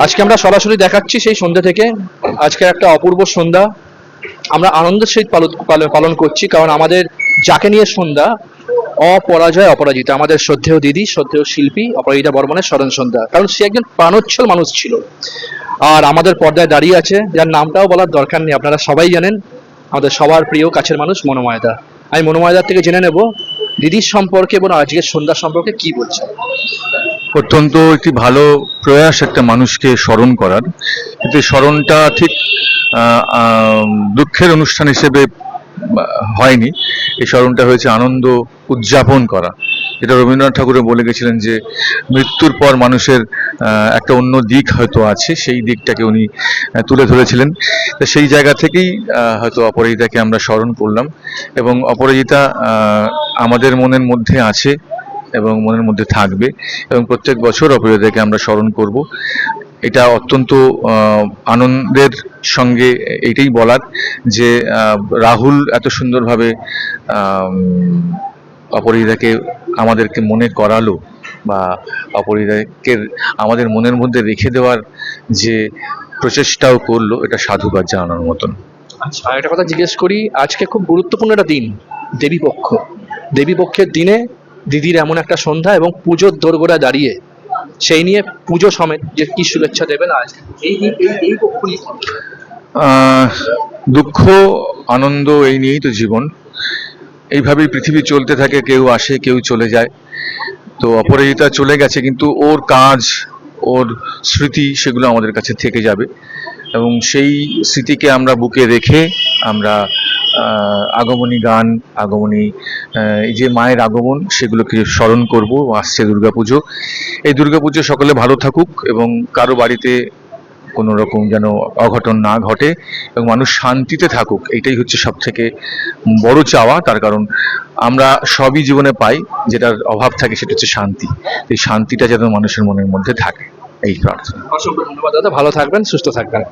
আজকে আমরা সরাসরি দেখাচ্ছি সেই সন্ধ্যা থেকে। আজকে একটা অপূর্ব সন্ধ্যা। আমরা আনন্দের সহিত পালন- করছি, কারণ আমাদের যাকে নিয়ে সন্ধ্যা, অপরাজয়, অপরাজিতা। আমাদের শ্রদ্ধেয় দিদি, শ্রদ্ধেয় শিল্পী, অপরাজিতা বর্মনের স্মরণ সন্ধ্যা। কারণ সে একজন প্রাণোচ্ছল মানুষ ছিল। আর আমাদের পর্দায় দাঁড়িয়ে আছে, যার নামটাও বলার দরকার নেই, আপনারা সবাই জানেন। আমাদের সবার প্রিয় কাছের মানুষ মনোময়দা। আমি মনোময়দার থেকে জেনে নেব, দিদির সম্পর্কে এবং আজকের সন্ধ্যা সম্পর্কে কি বলছে অত্যন্ত একটি ভালো প্রয়াস একটা মানুষকে স্মরণ করার। এই স্মরণটা ঠিক দুঃখের অনুষ্ঠান হিসেবে হয়নি। এই স্মরণটা হয়েছে আনন্দ উদযাপন করা। যেটা রবীন্দ্রনাথ ঠাকুরে বলে গেছিলেন যে, মৃত্যুর পর মানুষের একটা অন্য দিক হয়তো আছে, সেই দিকটাকে উনি তুলে ধরেছিলেন। তো সেই জায়গা থেকেই হয়তো অপরাজিতাকে আমরা স্মরণ করলাম। এবং অপরাজিতা আমাদের মনের মধ্যে আছে। এবং মনের মধ্যে থাকবে এবং প্রত্যেক বছর অপরাজিতাকে আমরা স্মরণ করব। এটা অত্যন্ত আনন্দের সঙ্গে এটাই বলার যে রাহুল এত সুন্দরভাবে আম, আমাদেরকে মনে করালো বা অপরাজিতাকে আমাদের মনের মধ্যে রেখে দেওয়ার যে প্রচেষ্টাও করল এটা সাধুবাদ জানানোর মতন। আচ্ছা একটা কথা জিজ্ঞেস করি আজকে খুব গুরুত্বপূর্ণ একটা দিন দেবী পক্ষ দেবী পক্ষের দিনে দিদির এমন একটা সন্ধ্যা এবং পুজোর দোরগোড়া দাঁড়িয়ে সেই নিয়ে পুজো সমেত যে কি শুভেচ্ছা দেবেন আজ? দুঃখ, আনন্দ এই নিয়েই তো জীবন। এইভাবেই পৃথিবী চলতে থাকে, কেউ আসে, কেউ চলে যায়। তো অপরাজিতা চলে গেছে, কিন্তু ওর কাজ, ওর স্মৃতি সেগুলো আমাদের কাছে থেকে যাবে। এবং সেই স্মৃতিকে আমরা বুকে রেখে আমরা আগমনী গান, আগমনী যে মায়ের আগমন, সেগুলোকে স্মরণ করব, আসছে দুর্গাপুজো। এই দুর্গাপুজো সকলে ভালো থাকুক এবং কারও বাড়িতে কোনো রকম যেন অঘটন না ঘটে এবং মানুষ শান্তিতে থাকুক, এটাই হচ্ছে সব থেকে বড় চাওয়া। তার কারণ আমরা সবই জীবনে পাই, যেটার অভাব থাকে সেটা হচ্ছে শান্তি। এই শান্তিটা যেন মানুষের মনের মধ্যে থাকে, এই প্রার্থনা। অসংখ্য ধন্যবাদ দাদা, ভালো থাকবেন, সুস্থ থাকবেন।